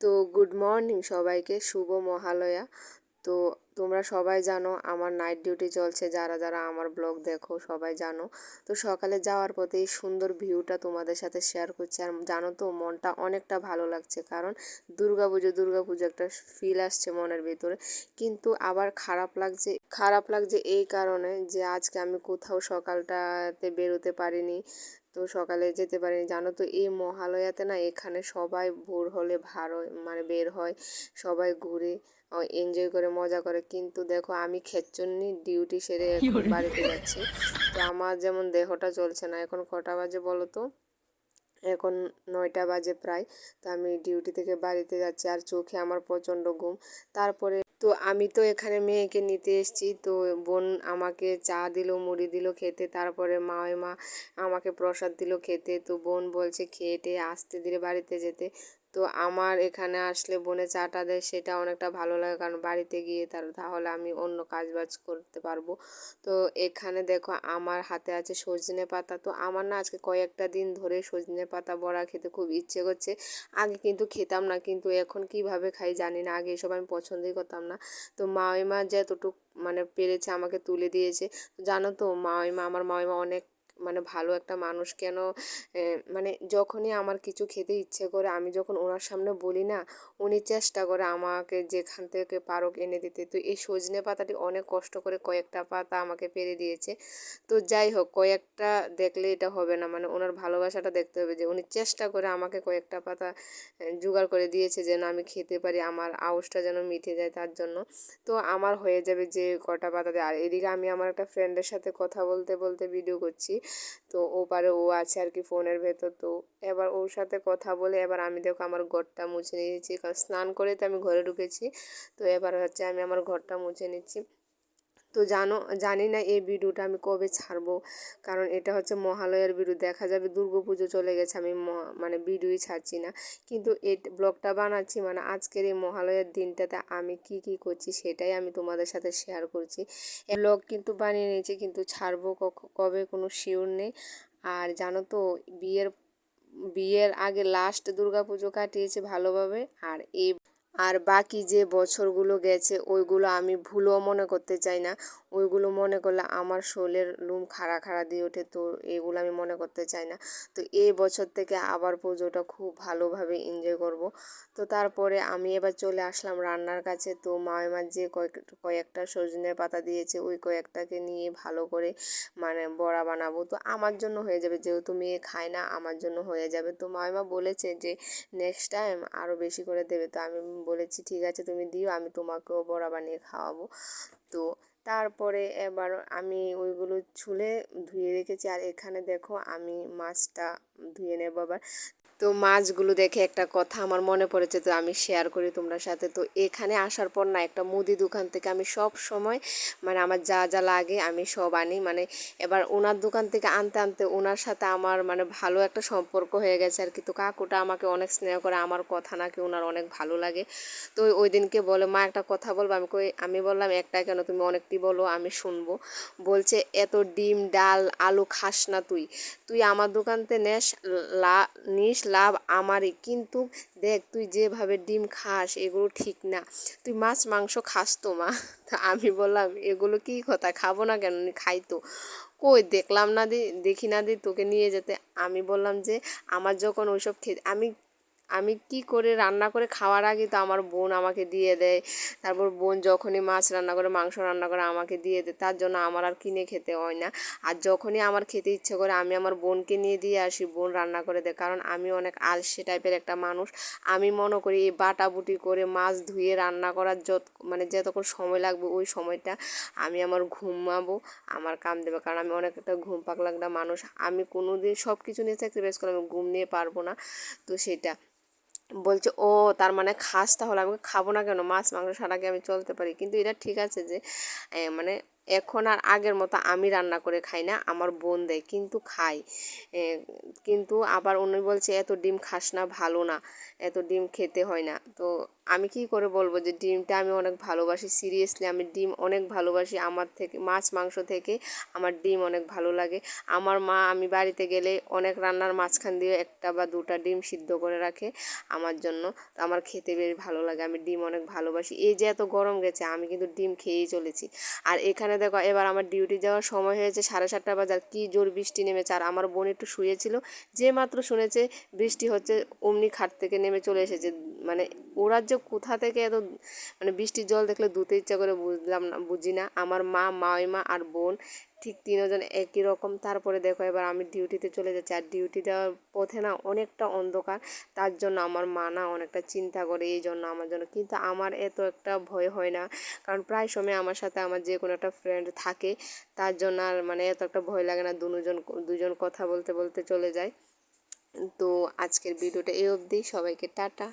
তো good morning সবাইকে, শুভ মহালয়া। তো তোমরা সবাই জানো আমার নাইট ডিউটি চলছে, যারা যারা আমার ব্লগ দেখো সবাই জানো। তো সকালে যাওয়ার পথে এই সুন্দর ভিউটা তোমাদের সাথে শেয়ার করছি। আর জানো তো মনটা অনেকটা ভালো লাগছে, কারণ দুর্গা পুজো দুর্গা পুজো একটা ফিল আসছে মনের ভিতরে। কিন্তু আবার খারাপ লাগছে খারাপ লাগছে এই কারণে যে আজকে আমি কোথাও সকালটাতে বেরোতে পারিনি। তো সকালে যেতে পারিনি। জানো তো এই মহালয়াতে না এখানে সবাই ভোর হলে ভার হয় মানে বের হয় সবাই ঘুরে এনজয় করে মজা করে। কিন্তু দেখো আমি খেচ্চন্নি ডিউটি সেরে এখন বাড়িতে যাচ্ছি। তো আমার যেমন দেহটা চলছে না এখন কটা বাজে বলো তো? এখন নয়টা বাজে প্রায়। তো আমি ডিউটি থেকে বাড়িতে যাচ্ছি আর চোখে আমার প্রচণ্ড ঘুম। তারপরে তো আমি তো এখানে মেয়েকে নিতে এসেছি। তো বোন আমাকে চা দিল, মুড়ি দিল খেতে। তারপরে মা মা আমাকে প্রসাদ দিল খেতে। তো বোন বলছে, খেয়ে টেয়ে আসতে দিলে বাড়িতে যেতে। তো আমার এখানে আসলে বোনে চাটা দেয় সেটা অনেকটা ভালো লাগে। কারণ বাড়িতে গিয়ে তার, তাহলে আমি অন্য কাজ বাজ করতে পারব। তো এখানে দেখো আমার হাতে আছে সজনে পাতা। তো আমার না আজকে কয়েকটা দিন ধরে সজনে পাতা বড়া খেতে খুব ইচ্ছে করছে। আগে কিন্তু খেতাম না, কিন্তু এখন কীভাবে খাই জানি না। আগে এসব আমি পছন্দই করতাম না। তো মাওইমা যতটুক মানে পেরেছে আমাকে তুলে দিয়েছে। জানো তো মাওইমা আমার মাওইমা অনেক মানে ভালো একটা মানুষ কেন? মানে যখনই আমার কিছু খেতে ইচ্ছে করে, আমি যখন ওনার সামনে বলি না, উনি চেষ্টা করে আমাকে যেখান থেকে পারক এনে দিতে। তো এই সজনে পাতাটি অনেক কষ্ট করে কয়েকটা পাতা আমাকে পেরে দিয়েছে। তো যাই হোক, কয়েকটা দেখলে এটা হবে না। মানে ওনার ভালোবাসাটা দেখতে হবে যে উনি চেষ্টা করে আমাকে কয়েকটা পাতা জোগাড় করে দিয়েছে যেন আমি খেতে পারি, আমার আউসটা যেন মিটে যায় তার জন্য। তো আমার হয়ে যাবে যে কটা পাতা আর এদিকে আমি আমার একটা ফ্রেন্ডের সাথে কথা বলতে বলতে ভিডিও করছি। তো ও পারে ও আছে আর কি ফোনের ভেতর, তো এবার ওর সাথে কথা বলে এবার আমি দেখো আমার ঘরটা মুছে নিয়েছি। কারণ স্নান করে তো আমি ঘরে ঢুকেছি, তো এবার হচ্ছে আমি আমার ঘরটা মুছে নিচ্ছি। তো জানো, জানি না এই ভিডিওটা আমি কবে ছাড়বো। কারণ এটা হচ্ছে মহালয়ার ভিডিও, দেখা যাবে পুজো চলে গেছে, আমি মানে ভিডিওই ছাড়ছি না। কিন্তু এই ব্লগটা বানাচ্ছি মানে আজকের এই মহালয়ার দিনটাতে আমি কি কি করছি সেটাই আমি তোমাদের সাথে শেয়ার করছি। এই ব্লগ কিন্তু বানিয়ে নিয়েছি, কিন্তু ছাড়বো কবে কোনো শিওর নেই। আর জানো তো, বিয়ের বিয়ের আগে লাস্ট পুজো কাটিয়েছে ভালোভাবে, আর এই আর বাকি যে বছরগুলো গেছে ওইগুলো আমি ভুলও মনে করতে চাই না। ওইগুলো মনে করলে আমার শরীরের লুম খাড়া খাড়া দিয়ে ওঠে, তো এগুলো আমি মনে করতে চাই না। তো এই বছর থেকে আবার পুজোটা খুব ভালোভাবে এনজয় করব। তো তারপরে আমি এবার চলে আসলাম রান্নার কাছে। তো মায়ের যে কয়েক, কয়েকটা সজনের পাতা দিয়েছে, ওই কয়েকটাকে নিয়ে ভালো করে মানে বড়া বানাবো। তো আমার জন্য হয়ে যাবে, যেহেতু মেয়ে খায় না, আমার জন্য হয়ে যাবে। তো মায়মা বলেছে যে নেক্সট টাইম আরও বেশি করে দেবে। তো আমি বলেছি, ঠিক আছে, তুমি দিও, আমি তোমাকেও বড়া বানিয়ে খাওয়াবো। তো তারপরে এবার আমি ওইগুলো ছুলে ধুয়ে রেখেছি। আর এখানে দেখো আমি মাছটা ধুয়ে নেব আবার। তো মাছগুলো দেখে একটা কথা আমার মনে পড়েছে তো আমি শেয়ার করি তোমরা সাথে। তো এখানে আসার পর না একটা মুদি দোকান থেকে আমি সব সময় মানে আমার যা যা লাগে আমি সব আনি। মানে এবার ওনার দোকান থেকে আনতে আনতে ওনার সাথে আমার মানে ভালো একটা সম্পর্ক হয়ে গেছে আর কি। তো কাকুটা আমাকে অনেক স্নেহ করে আমার কথা নাকি ওনার অনেক ভালো লাগে। তো ওই দিনকে বলে, মা, একটা কথা বলব। আমি কই, আমি বললাম, একটা কেন? তুমি অনেকটি বলো, আমি শুনব। বলছে, এত ডিম, ডাল, আলু খাস না তুই। তুই আমার দোকানতে নেস, লা, নিস লাভ আমারই। কিন্তু দেখ, তুই যেভাবে ডিম খাস, এগুলো ঠিক না। তুই মাছ, মাংস খাস তো মা। তা আমি বললাম, এগুলো কী কথা? খাব না কেন? খাই তো। কই, দেখলাম না দি, দেখি না দি তোকে নিয়ে যেতে। আমি বললাম যে, আমার যখন ওইসব খেতে, আমি আমি কি করে রান্না করে খাওয়ার আগে তো আমার বোন আমাকে দিয়ে দেয়। তারপর বোন যখনই মাছ রান্না করে, মাংস রান্না করে আমাকে দিয়ে দেয়, তার জন্য আমার আর কিনে খেতে হয় না। আর যখনই আমার খেতে ইচ্ছে করে আমি আমার বোনকে নিয়ে দিয়ে আসি, বোন রান্না করে দেয়, কারণ আমি অনেক আলসে টাইপের একটা মানুষ। আমি মনে করি এই বাটাবুটি করে মাছ ধুয়ে রান্না করার যত মানে যতক্ষণ সময় লাগবে ওই সময়টা আমি আমার ঘুমাবো, আমার কাম দেবে। কারণ আমি অনেক একটা ঘুম একটা মানুষ। আমি কোনো দিন সব কিছু নিয়ে স্যাক্রিফাইস করে আমি ঘুম নিয়ে পারব না। তো সেটা। বলছে, ও, তার মানে খাস তাহলে আমি খাব না কেন? মাছ, মাংস ছাড়াকে আমি চলতে পারি। কিন্তু এটা ঠিক আছে যে মানে এখন আর আগের মতো আমি রান্না করে খাই না, আমার বোন দেয়, কিন্তু খাই। কিন্তু আবার উনি বলছে, এত ডিম খাস না, ভালো না। এত ডিম খেতে হয় না। তো আমি কি করে বলব যে ডিমটা আমি অনেক ভালোবাসি সিরিয়াসলি আমি ডিম অনেক ভালোবাসি। আমার থেকে, মাছ, মাংস থেকে আমার ডিম অনেক ভালো লাগে। আমার মা, আমি বাড়িতে গেলে অনেক রান্নার মাঝখান দিয়ে একটা বা দুটা ডিম সিদ্ধ করে রাখে আমার জন্য। তো আমার খেতে বেশ ভালো লাগে, আমি ডিম অনেক ভালোবাসি। এই যে এত গরম গেছে, আমি কিন্তু ডিম খেয়েই চলেছি। আর এখানে দেখো, এবার আমার ডিউটি যাওয়ার সময় হয়েছে সাড়ে সাতটা বাজার। কি জোর বৃষ্টি নেমেছে। আর আমার বোন একটু শুয়েছিল, যে মাত্র শুনেছে বৃষ্টি হচ্ছে অমনি খাট থেকে নেমে চলে এসেছে। মানে ওরা যে কোথা থেকে এত মানে বৃষ্টির জল দেখলে ধুতে ইচ্ছা করে বুঝলাম না, বুঝি না। আমার মা, মাইমা আর বোন ঠিক তিনজন একই রকম। তারপরে দেখো এবার আমি ডিউটিতে চলে যাচ্ছি। আর ডিউটি দেওয়ার পথে না অনেকটা অন্ধকার। তার জন্য আমার মা না অনেকটা চিন্তা করে এই জন্য আমার জন্য। কিন্তু আমার এত একটা ভয় হয় না। কারণ প্রায় সময় আমার সাথে আমার যে কোনো একটা ফ্রেন্ড থাকে, তার জন্য আর মানে এত একটা ভয় লাগে না। দুজন দুজন কথা বলতে বলতে চলে যায়। তো আজকের ভিডিওটা এই অবধি। সবাইকে টাটা।